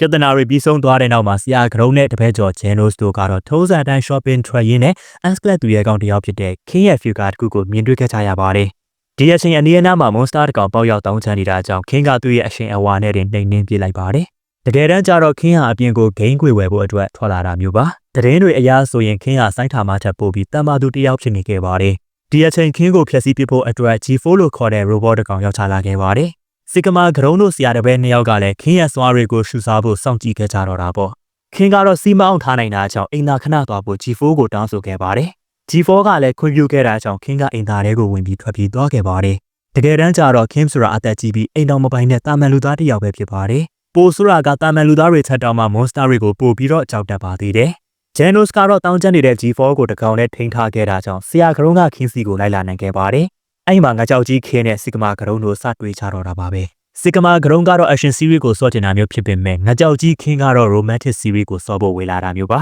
ပြဿနာတွေပြီးဆုံးသွားတဲ့နောက်မှာဆရာကရုံးနဲ့တပည့်ကျော်ဂျန်နိုစ်တို့ကတော့ထုံးစံတိုင်း shopping ထွက်ရင်းနဲ့ Asklet သူရဲ့အကောင့်တစ်ယောက်ဖြစ်တဲ့ King ရဲ့ figure တစ်ခုကိုမြင်တွေ့ခဲ့ကြရပါတယ်။ဒီအချိန်အနီးအနားမှာ monster တစ်ကောင်ပေါက်ရောက်တောင်းချမ်းနေတာကြောင့် King ကသူ့ရဲ့အရှင်အဝါနဲ့တင်နှိမ်နှင်းပြလိုက်ပါတယ်။တကယ်တမ်းကျတော့ King ဟာအပြင်ကို gain ခွေဝယ်ဖို့အတွက်ထွက်လာတာမျိုးပါ။တရင်တွေအရာဆိုရင် King ဟာစိုင်းထာမထပ်ပို့ပြီးတမ္မာသူတစ်ယောက်ဖြစ်နေခဲ့ပါတယ်။ဒီအချိန် King ကိုဖျက်ဆီးပစ်ဖို့အတွက် G4 လို့ခေါ်တဲ့ robot တစ်ကောင်ရောက်ချလာခဲ့ပါတယ်။ စီကမာဂရုံးတို့ဆရာတပည့်နှစ်ယောက်ကလည်းခင်းရဲ့စွာတွေကိုရှူစားဖို့စောင့်ကြည့်ခဲ့ကြတော့တာပေါ့ခင်းကတော့စီမအောင်ထားနိုင်တာကြောင့်အိမ်သာခဏသွားဖို့ G4 ကိုတောင်းဆိုခဲ့ပါတယ် G4 ကလည်းခွင့်ပြုခဲ့တာကြောင့်ခင်းကအိမ်သာထဲကိုဝင်ပြီးထွက်ပြေးသွားခဲ့ပါတယ်တကယ်တမ်းကျတော့ခင်းဆိုတာအသက်ကြီးပြီးအိမ်တော်မပိုင်တဲ့တာမန်လူသားတစ်ယောက်ပဲဖြစ်ပါတယ်ပိုဆိုတာကတာမန်လူသားတွေချက်တောင်မှ monster တွေကိုပို့ပြီးတော့ကြောက်တတ်ပါသေးတယ်ဂျန်နိုစ်ကတော့တောင်းကျမ်းနေတဲ့ G4 ကိုတကောင်နဲ့ထိန်းထားခဲ့တာကြောင့်ဆရာကရုံးကခင်းစီကိုလိုက်လာနိုင်ခဲ့ပါတယ် အဲ့မှာငါကြောက်ကြီးခင်းတဲ့စီကမာကရုံးတို့စတွေ့ကြတော့တာပါပဲစီကမာကရုံးကတော့ action series ကိုစော့ချင်တာမျိုးဖြစ်ပေမဲ့ငါကြောက်ကြီးခင်းကတော့ romantic series ကိုစော့ဖို့ဝေလာတာမျိုးပါ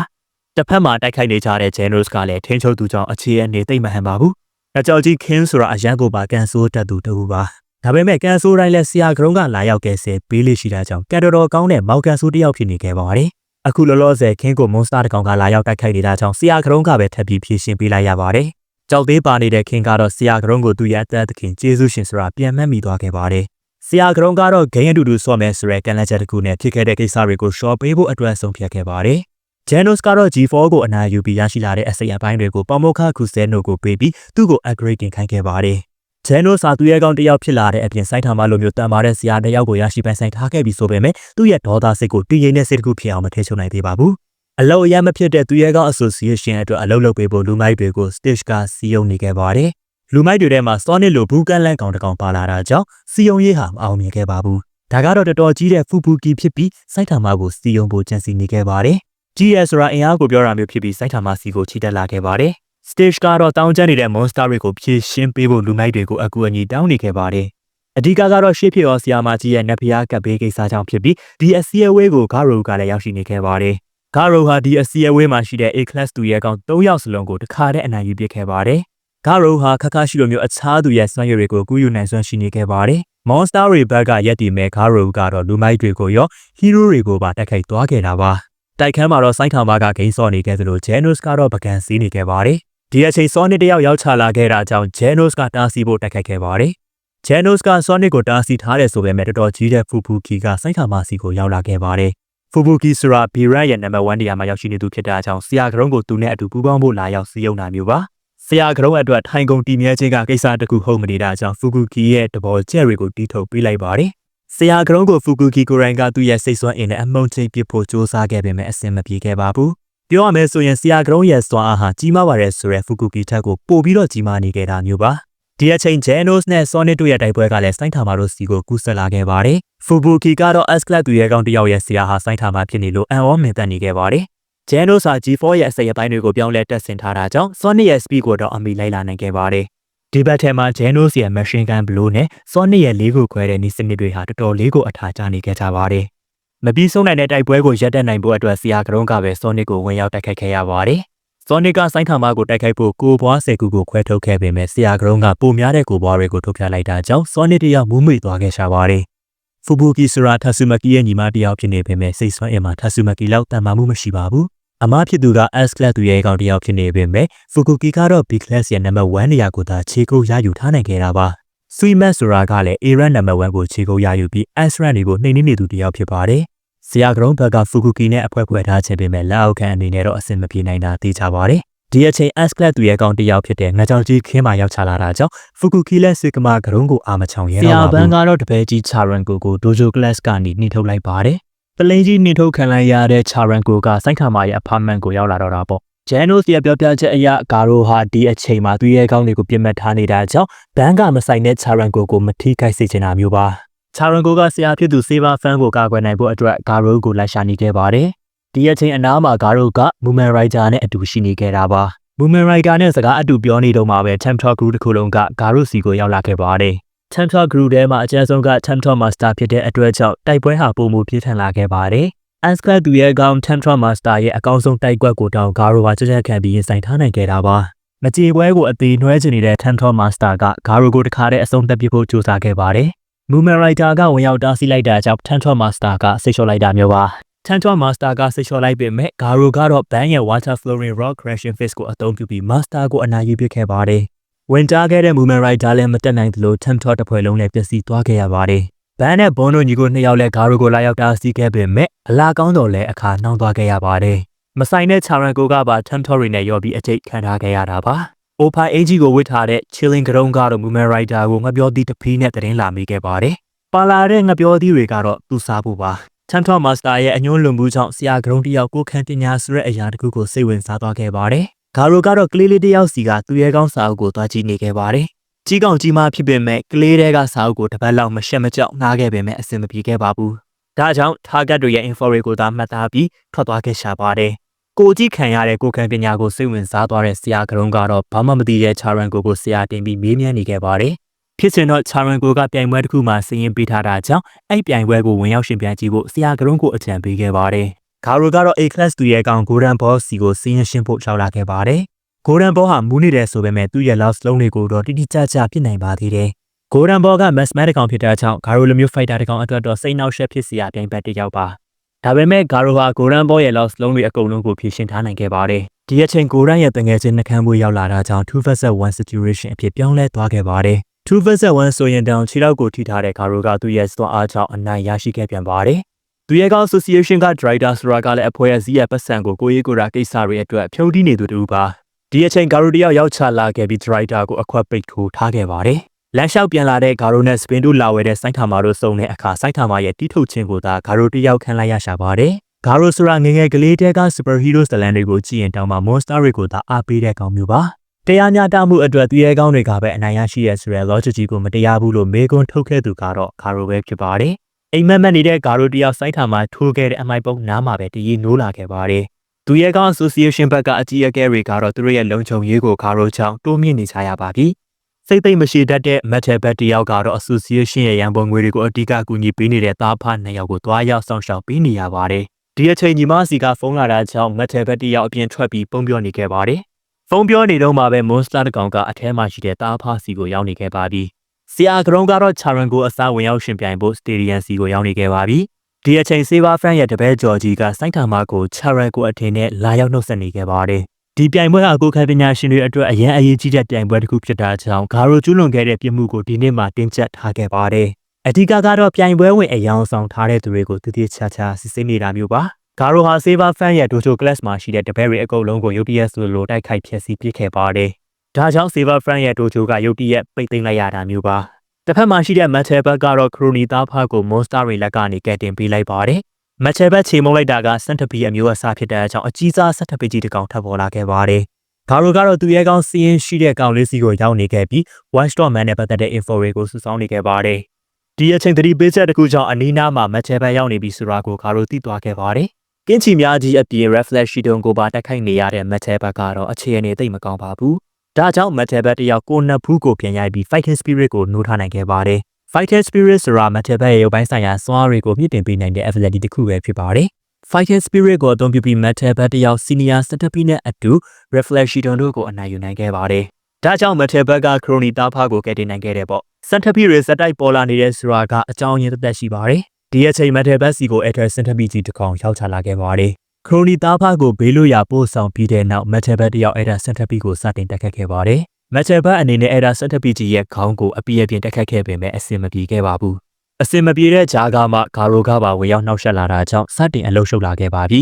တစ်ဖက်မှာတိုက်ခိုက်နေကြတဲ့ generals ကလည်းထင်းချုပ်သူကြောင့်အခြေအနေသိမ့်မဟန်ပါဘူးငါကြောက်ကြီးခင်းဆိုတာအရန်ကိုပါကန်ဆိုးတက်သူတူပါဒါပေမဲ့ကန်ဆိုးတိုင်းလဲဆရာကရုံးကလာရောက်ခဲ့စေပေးလေးရှိတာကြောင့်ကန်တော်တော်ကောင်းတဲ့မောက်ကန်ဆိုးတစ်ယောက်ဖြစ်နေခဲ့ပါတယ်အခုလောလောဆယ်ခင်းကို monster တစ်ကောင်ကလာရောက်တိုက်ခိုက်နေတာကြောင့်ဆရာကရုံးကပဲထပ်ပြီးဖြည့်ရှင်းပေးလိုက်ရပါတယ် ကြောက်သေးပါနေတဲ့ခင်ကတော့ဆရာကရုံးကိုသူ့ရဲ့အသက်သခင်ကျေးဇူးရှင်ဆိုတာပြန်မှတ်မိသွားခဲ့ပါတယ်။ဆရာကရုံးကတော့ဂိမ်းအတူတူဆော့မယ်ဆိုတဲ့ကန့်လန့်ချက်တစ်ခုနဲ့ဖြစ်ခဲ့တဲ့ကိစ္စတွေကိုရှော့ပေးဖို့အတွက်ဆုံးဖြတ်ခဲ့ပါတယ်။ Janos ကတော့ G4 ကိုအနာယူပြီးရရှိလာတဲ့အစိမ်အပိုင်းတွေကိုပေါမောခခုစဲနိုကိုပေးပြီးသူ့ကို upgrade တင်ခိုင်းခဲ့ပါတယ်။ Janos ဟာသူ့ရဲ့ကောင်တစ်ယောက်ဖြစ်လာတဲ့အပြင်စိုက်ထာမလိုမျိုးတန်မာတဲ့ဆရာတစ်ယောက်ကိုရရှိပိုင်ဆိုင်ထားခဲ့ပြီးဆိုပေမဲ့သူ့ရဲ့ဒေါသစိတ်ကိုတည်ငြိမ်တဲ့စိတ်တစ်ခုဖြစ်အောင်မထည့်ချုံနိုင်သေးပါဘူး။ အလောက်အရမဖြစ်တဲ့သူရဲကောင်း association အတွက်အလုပ်လုပ်ပေးဖို့လူမိုက်တွေကို stage ကစီယုံနေခဲ့ပါတယ်။လူမိုက်တွေထဲမှာ Sonic လိုဘူးကန်လန့်ကောင်တစ်ကောင်ပါလာတာကြောင့်စီယုံရေးဟာမအောင်မြင်ခဲ့ပါဘူး။ဒါကတော့တော်တော်ကြီးတဲ့ဖူဖူကီဖြစ်ပြီးစိုက်ထာမကိုစီယုံဖို့ကြံစီနေခဲ့ပါတယ်။ GS ဆိုတာအင်အားကိုပြောတာမျိုးဖြစ်ပြီးစိုက်ထာမစီကိုချီတက်လာခဲ့ပါတယ်။ stage ကတော့တောင်းကျနေတဲ့ monster တွေကိုဖြည့်ရှင်းပေးဖို့လူမိုက်တွေကိုအကူအညီတောင်းနေခဲ့ပါတယ်။အဓိကကတော့ရှေ့ဖြစ်ရောဆီယာမာကြီးရဲ့နက်ဖျားကပ်ဘေးကိစ္စကြောင့်ဖြစ်ပြီးဒီအစီအဝေးကိုဂါရိုကလည်းရောက်ရှိနေခဲ့ပါတယ်။ ဂါရိုဟာဒီအစီအဝေးမှာရှိတဲ့ A class သူရဲ့ကောင်၃ယောက်စလုံးကိုတခါတည်းအနိုင်ယူပစ်ခဲ့ပါတယ်။ဂါရိုဟာခက်ခါရှိလိုမျိုးအခြားသူရဲ့စွမ်းရည်တွေကိုကူးယူနိုင်စွမ်းရှိနေခဲ့ပါတယ်။ Monster တွေဘက်ကရက်တီမဲ့ဂါရိုကတော့လူမိုက်တွေကိုရောဟီးရိုးတွေကိုပါတိုက်ခိုက်သွားခဲ့တာပါ။တိုက်ခန်းမှာတော့စိုင်းထောင်မကဂိမ်းစော့နေခဲ့သလို Genos ကတော့ပကံစည်းနေခဲ့ပါတယ်။ဒီအချိန် Sonic တယောက်ရောက်ချလာခဲ့တာကြောင့် Genos ကတားဆီးဖို့တိုက်ခိုက်ခဲ့ပါတယ်။ Genos က Sonic ကိုတားဆီးထားတယ်ဆိုပေမဲ့တော်တော်ကြီးတဲ့ဖူဖူကီကစိုင်းထောင်မစီကိုရောက်လာခဲ့ပါတယ်။ ဖူဘူကီဆိုတာဘီရန်ရဲ့နံပါတ်1နေရာမှာရောက်ရှိနေသူဖြစ်တာကြောင့်ဆရာကရုံးကိုသူနဲ့အတူပူးပေါင်းဖို့လာရောက်စီးရုံတာမျိုးပါဆရာကရုံးအတွက်ထိုင်ကုန်တည်မြဲခြင်းကကိစ္စတခုဟုတ်မနေတာကြောင့်ဖူကူကီရဲ့တဘောကျက်တွေကိုတီးထုတ်ပေးလိုက်ပါတယ်ဆရာကရုံးကိုဖူကူကီကိုရိုင်းကသူ့ရဲ့စိတ်ဆွမ်းအင်နဲ့အမုန်းချင်းပစ်ဖို့စ조사ခဲ့ပေမဲ့အဆင်မပြေခဲ့ပါဘူးပြောရမယ်ဆိုရင်ဆရာကရုံးရဲ့စွမ်းအားဟာကြီးမားပါတယ်ဆိုရဲဖူကူကီထက်ကိုပိုပြီးတော့ကြီးမားနေခဲ့တာမျိုးပါ ဒီအချိန် Genos နဲ့ Sonic တို့ရဲ့တိုက်ပွဲကလည်းစိုင်းထာမာတို့စီကိုကူးဆက်လာခဲ့ပါတယ်။ Fubuki ကတော့ S-Club သူရဲ့ကောင်တယောက်ရဲ့ဆရာဟာစိုင်းထာမာဖြစ်နေလို့အံ့ဩမင်သက်နေခဲ့ပါတယ်။ Genos ဟာ G4 ရဲ့အစိပ်အပိုင်းတွေကိုပြောင်းလဲတက်ဆင်ထားတာကြောင့် Sonic ရဲ့ speed ကိုတော့အမီလိုက်လာနိုင်ခဲ့ပါတယ်။ဒီဘက်ထဲမှာ Genos ရဲ့ Machine Gun Blow နဲ့ Sonic ရဲ့လေးကိုခွဲတဲ့နီးစနစ်တွေဟာတော်တော်လေးကိုအထာကျနေခဲ့ကြပါတယ်။မပြီးဆုံးနိုင်တဲ့တိုက်ပွဲကိုရပ်တန့်နိုင်ဖို့အတွက်ဆရာကရုံးကပဲ Sonic ကိုဝင်ရောက်တိုက်ခိုက်ခဲ့ရပါတယ်။ စောနစ်ကစိုင်းခါမကိုတိုက်ခိုက်ဖို့ကိုဘွားဆယ်ခုကိုခွဲထုတ်ခဲ့ပေမဲ့ဆရာကရုံးကပုံများတဲ့ကိုဘွားတွေကိုထုတ်ပြလိုက်တာကြောင့်စောနစ်တယောက်မူးမေ့သွားခဲ့ရှာပါတယ်။ဖူဘူကီဆိုရာထဆူမကီရဲ့ညီမတယောက်ဖြစ်နေပေမဲ့စိတ်ဆွမ်းအင်မှာထဆူမကီလောက်တန်မာမှုမရှိပါဘူး။အမဖြစ်သူက S class သူရဲ့အကောင်တယောက်ဖြစ်နေပေမဲ့ဖူကူကီကတော့ B class ရဲ့နံပါတ်1နေရာကိုသာခြေကုပ်ရယူထားနိုင်ခဲ့တာပါ။ Sweetmat ဆိုတာကလည်း A rank နံပါတ်1ကိုခြေကုပ်ရယူပြီး S rank တွေကိုနှိမ့်နှင်းနေသူတယောက်ဖြစ်ပါတယ်။ ဆရာကရုံးဘက်ကဖူကူကီနဲ့အဖွဲဖွဲထားခြင်းပေမဲ့လက်အောက်ခံအနေနဲ့တော့အဆင်မပြေနိုင်တာသိကြပါတယ်ဒီအချိန် S class သူရဲ့ကောင်တယောက်ဖြစ်တဲ့ငကြောင်ကြီးခင်းမှာရောက်ချလာတာကြောင့်ဖူကူကီလက်စစ်ကမာကရုံးကိုအာမချောင်ရဲတော့ပါဘူး။ဆရာဘန်ကတော့တပည့်ကြီးချာရန်ကိုကိုဒိုဂျိုကလပ်ကနေနှိထုတ်လိုက်ပါတယ်။ပလိန်ကြီးနှိထုတ်ခံလိုက်ရတဲ့ချာရန်ကိုကစိုက်ခါမာရဲ့အဖာမန်ကိုရောက်လာတော့တာပေါ့။ဂျန်နိုစ်ရဲ့ပြောပြချက်အရဂါရိုဟာဒီအချိန်မှာသူရဲ့ကောင်းတွေကိုပြစ်မှတ်ထားနေတာကြောင့်ဘန်ကမဆိုင်တဲ့ချာရန်ကိုကိုမထိခိုက်စေချင်တာမျိုးပါ။ ချာရန်ကိုကဆရာဖြစ်သူစေးဘာဖန်ကိုကာကွယ်နိုင်ဖို့အတွက်ဂါရိုကိုလိုက်ရှာနေခဲ့ပါတယ်။ဒီအချိန်အနားမှာဂါရိုကမူမန်ရိုက်တာနဲ့အတူရှိနေခဲ့တာပါ။မူမန်ရိုက်ကာနဲ့စကားအတူပြောနေတော့မှပဲ Temptor Group တစ်ခုလုံးကဂါရုစီကိုရောက်လာခဲ့ပါတယ်။ Temptor Group ထဲမှာအကျဉ်းဆုံးက Temptor Master ဖြစ်တဲ့အတွက်ကြောင့်တိုက်ပွဲဟာပုံမူပြင်းထန်လာခဲ့ပါတယ်။ Ansclad သူရဲ့အကောင် Temptor Master ရဲ့အကောင်းဆုံးတိုက်ကွက်ကိုတောင်ဂါရိုပါကြက်ကြက်ခံပြီးရင်ဆိုင်ထားနိုင်ခဲ့တာပါ။မကြေပွဲကိုအသေးနှွဲချင်နေတဲ့ Temptor Master ကဂါရိုကိုတခါတည်းအဆုံးသတ်ပစ်ဖို့ကြိုးစားခဲ့ပါတယ်။ Movement Writer ကဝင်ရောက်တားဆီးလိုက်တာကြောင့် Temptor Master ကဆိတ်လျှော့လိုက်တာမျိုးပါထန်ထွားမာစတာကဆိတ်လျှော်လိုက်ပေမဲ့ဂါရိုကတော့ဘန်းရဲ့ water flowing rock crashing face ကိုအသုံးပြုပြီးမာစတာကိုအနိုင်ယူပစ်ခဲ့ပါတယ်။ဝင်တာခဲ့တဲ့ movement rider လည်းမတက်နိုင်သလိုထမ်ထော့တစ်ဖွဲ့လုံးလည်းပျက်စီးသွားခဲ့ရပါတယ်။ဘန်းနဲ့ဘွန်တို့ညီကိုနှစ်ယောက်လည်းဂါရိုကိုလာရောက်တာစီးခဲ့ပေမဲ့အလားကောင်းတော့လည်းအခါနှောင်းသွားခဲ့ရပါတယ်။မဆိုင်တဲ့ချာရန်ကိုကပါထမ်ထော့ရီနဲ့ရော်ပြီးအကျိတ်ခံထားခဲ့ရတာပါ။ OPI AG ကိုဝစ်ထားတဲ့ chilling ကရုံးကတော့ movement rider ကိုငှက်ပြောသီးတစ်ဖီးနဲ့တင်လာမိခဲ့ပါတယ်။ပါလာတဲ့ငှက်ပြောသီးတွေကတော့သူ့စားဖို့ပါ။ချမ်ထော့မာစတာရဲ့အညွှန်းလွန်မှုကြောင့်ဆရာကရုံးတယောက်ကိုခန့်တင်ညာဆိုတဲ့အရာတစ်ခုကိုစိတ်ဝင်စားသွားခဲ့ပါတယ်။ဂါရိုကတော့ကလေးလေးတယောက်စီကသူ့ရဲ့ကောင်းစာအုပ်ကိုသွားကြည့်နေခဲ့ပါတယ်။ကြီးကောင်ကြီးမဖြစ်ပေမဲ့ကလေးတွေကစာအုပ်ကိုတစ်ပတ်လောက်မရှက်မကြောက်ငားခဲ့ပေမဲ့အဆင်မပြေခဲ့ပါဘူး။ဒါကြောင့် target တွေရဲ့ info တွေကိုသာမှတ်သားပြီးထွက်သွားခဲ့ရှာပါတယ်။ ကိုကြည့်ခံရတဲ့ကိုခံပညာကိုစိတ်ဝင်စားသွားတဲ့ဆရာကရုံးကတော့ဘာမှမသိတဲ့ချာရန်ကိုကိုဆရာတင်ပြီးမေးမြန်းနေခဲ့ပါတယ်။ဖြစ်စဉ်တော့ချာရန်ကိုကပြိုင်ပွဲတစ်ခုမှာစည်ရင်ပေးထားတာကြောင့်အဲ့ပြိုင်ပွဲကိုဝင်ရောက်ရှင်ပြိုင်ကြည့်ဖို့ဆရာကရုံးကိုအကြံပေးခဲ့ပါတယ်။ဂါရိုကတော့ A class သူရဲ့ကောင် Golden Ball စီကိုစည်ရင်ရှင်းဖို့ရောက်လာခဲ့ပါတယ်။ Golden Ball ဟာမူးနေတယ်ဆိုပေမဲ့သူ့ရဲ့ last လုံးတွေကိုတော့တိတိကျကျဖြစ်နိုင်ပါသေးတယ်။ Golden Ball က mass math ကောင်ဖြစ်တဲ့ကြောင့်ဂါရိုလိုမျိုး fighter တစ်ကောင်အတွက်တော့စိတ်နှောက်ယှက်ဖြစ်စရာပြိုင်ဘက်တစ်ယောက်ပါ။ ဒါပေမဲ့ဂါရိုဟာ Golden Ball ရဲ့ last လုံးတွေအကုန်လုံးကိုဖြည့်ရှင်းထားနိုင်ခဲ့ပါတယ်။ဒီအချိန် Golden ရဲ့တငယ်ချင်းနှကမ်းမှုရောက်လာတာကြောင့်2 vs 1 situation အဖြစ်ပြောင်းလဲသွားခဲ့ပါတယ်။2 vs 1ဆိုရင်တောင်ခြေထောက်ကိုထိထားတဲ့ဂါရိုကသူ့ရဲ့စွမ်းအားကြောင့်အနိုင်ရရှိခဲ့ပြန်ပါတယ်။သူရဲ့ကောင် association က driver ဆိုတာကလည်းအဖွဲ့အစည်းရဲ့ပတ်စံကိုကိုရေးကိုရာကိစ္စတွေအတွက်ဖြုံးတီးနေသူတူပါ။ဒီအချိန်ဂါရိုတယောက်ရောက်ချလာခဲ့ပြီး driver ကိုအခွက်ပိတ်ထိုးထားခဲ့ပါတယ်။ လမ်းလျှောက်ပြန်လာတဲ့ဂါရိုနဲ့စပင်တို့လာဝဲတဲ့စိုက်ထာမာတို့စုံတဲ့အခါစိုက်ထာမာရဲ့တီးထုတ်ခြင်းကိုသာဂါရိုတယောက်ခံလိုက်ရရှာပါတယ်။ဂါရိုဆိုတာငငယ်ကလေးတဲက super hero ဇလန်တွေကိုကြည့်ရင်တောင်မှ monster တွေကိုသာအားပေးတဲ့ကောင်မျိုးပါ။တရားမျှတမှုအတွက်သူရဲကောင်းတွေကပဲအနိုင်ရရှိရဆိုတဲ့ logic ကြီးကိုမတရားဘူးလို့မေကွန်းထုတ်ခဲ့သူကတော့ဂါရိုပဲဖြစ်ပါတယ်။အိမ်မက်မက်နေတဲ့ဂါရိုတယောက်စိုက်ထာမာထိုးခဲ့တဲ့အမိုက်ပုံနားမှာပဲတည်ရနိုးလာခဲ့ပါတယ်။သူရဲကောင်း association ဘက်ကအကြီးအကဲတွေကတော့သူတို့ရဲ့လုံခြုံရေးကိုဂါရိုချောင်းတိုးမြင့်နေကြရပါပြီ။ စိတ်သိမ့်မရှိတတ်တဲ့ metal bed တယောက်ကတော့ association ရဲ့ရန်ပုံငွေတွေကိုအဓိကကူညီပေးနေတဲ့သားဖနှစ်ယောက်ကိုတွားရောက်ဆောင်ရှောက်ပေးနေရပါတယ်။ဒီအချိန်ညီမစီကဖုန်းလာတာကြောင့် metal bed တယောက်အပြင်ထွက်ပြီးပုံပြောနေခဲ့ပါတယ်။ဖုန်းပြောနေတော့မှပဲ monster တကောင်ကအထဲမှာရှိတဲ့သားဖစီကိုရောက်နေခဲ့ပါပြီ။ဆရာကရုံးကတော့ Charan ကိုအစားဝင်ရောက်ရှင်ပြိုင်ဖို့ stadium စီကိုရောက်နေခဲ့ပါပြီ။ဒီအချိန် Saber Fan ရဲ့တပည့်ကျော်ကြီးကစိုက်ထာမာကို Charan ကိုအထင်နဲ့လာရောက်နှုတ်ဆက်နေခဲ့ပါတယ်။ ဒီပြိုင်ပွဲဟာကိုခိုင်ပညာရှင်တွေအတွက်အရန်အရေးကြီးတဲ့ပြိုင်ပွဲတစ်ခုဖြစ်တာကြောင့်ဂါရိုကျူးလွန်ခဲ့တဲ့ပြစ်မှုကိုဒီနေ့မှတင်ကျပ်ထားခဲ့ပါတယ်။အဓိကကတော့ပြိုင်ပွဲဝင်အယောင်ဆောင်ထားတဲ့သူတွေကိုတည်တည်ချာချာစစ်ဆေးနေတာမျိုးပါ။ဂါရိုဟာ Saber Fan ရဲ့ Dojo Class မှာရှိတဲ့တပည့်တွေအကုန်လုံးကိုရုတ်တရက်ဆိုလိုတိုက်ခိုက်ဖျက်ဆီးပစ်ခဲ့ပါတယ်။ဒါကြောင့် Saber Fan ရဲ့ Dojo ကရုတ်တရက်ပိတ်သိမ်းလိုက်ရတာမျိုးပါ။တစ်ဖက်မှာရှိတဲ့ Metal Bug ကတော့ Crony သားဖကို Monster တွေလက်ကနေကယ်တင်ပေးလိုက်ပါတယ်။ Metal Bug ချိန်မုံလိုက်တာက Centipede အမျိုးအစားဖြစ်တဲ့အကြောင်းအကြီးစား Centipede ကြီးတစ်ကောင်ထပ်ပေါ်လာခဲ့ပါတယ်။ဂါရိုကတော့သူရဲ့ကောင်စီးရင်ရှိတဲ့ကောင်လေးစီကိုရောက်နေခဲ့ပြီး Watchdog Man နဲ့ပတ်သက်တဲ့ info တွေကိုစုဆောင်းနေခဲ့ပါတယ်။ဒီအချိန်သတိပေးချက်တစ်ခုကြောင့်အနီးနားမှာ Metal Bug ရောက်နေပြီဆိုတာကိုဂါရိုသိသွားခဲ့ပါတယ်။ကင်းချီများကြီးအပြင် reflex ရှိတုံကိုပါတက်ခိုက်နေရတဲ့ Metal Bug ကတော့အခြေအနေသိပ်မကောင်းပါဘူး။ဒါကြောင့် Metal Bug တယောက်ကိုနတ်ဘူးကိုပြန်ရိုက်ပြီး Fighting Spirit ကိုနှိုးထားနိုင်ခဲ့ပါတယ်။ Fighting Spirit ဆိုတာ Metal Bug ရဲ့ရုပ်ပိုင်းဆိုင်ရာစွမ်းအားတွေကိုမြင့်တင်ပေးနိုင်တဲ့ ability တစ်ခုပဲဖြစ်ပါတယ်။ Fighting Spirit ကိုအသုံးပြုပြီး Metal Bug တယောက် Senior Centipede နဲ့အတူ Reflection တို့ကိုအနိုင်ယူနိုင်ခဲ့ပါတယ်။ဒါကြောင့် Metal Bug က Crony တားဖားကိုကယ်တင်နိုင်ခဲ့တယ်ပေါ့။ Centipede တွေစက်တိုက်ပေါ်လာနေတဲ့ဆိုတာကအကြောင်းရင်းတစ်သက်ရှိပါတယ်။ဒီအချိန် Metal Bug စီကို Ether Centipede ကြီးတစ်ကောင်ရောက်ချလာခဲ့ပါတယ်။ Crony တားဖားကိုဘေးလို့ရပို့ဆောင်ပြီးတဲ့နောက် Metal Bug တယောက် Ether Centipede ကိုစတင်တက်ခတ်ခဲ့ပါတယ်။ Metal Bug အနေနဲ့ Ether Centipede ကြီးရဲ့ခေါင်းကိုအပြည့်အပြည့်တက်ခတ်ခဲ့ပေမဲ့အဆင်မပြေခဲ့ပါဘူး။အစင်မပြေတဲ့ဂျာကမှဂါရိုကပါဝင်ရောက်နှောက်ယှက်လာတာကြောင့်စတင်အလုရှုပ်လာခဲ့ပါပြီ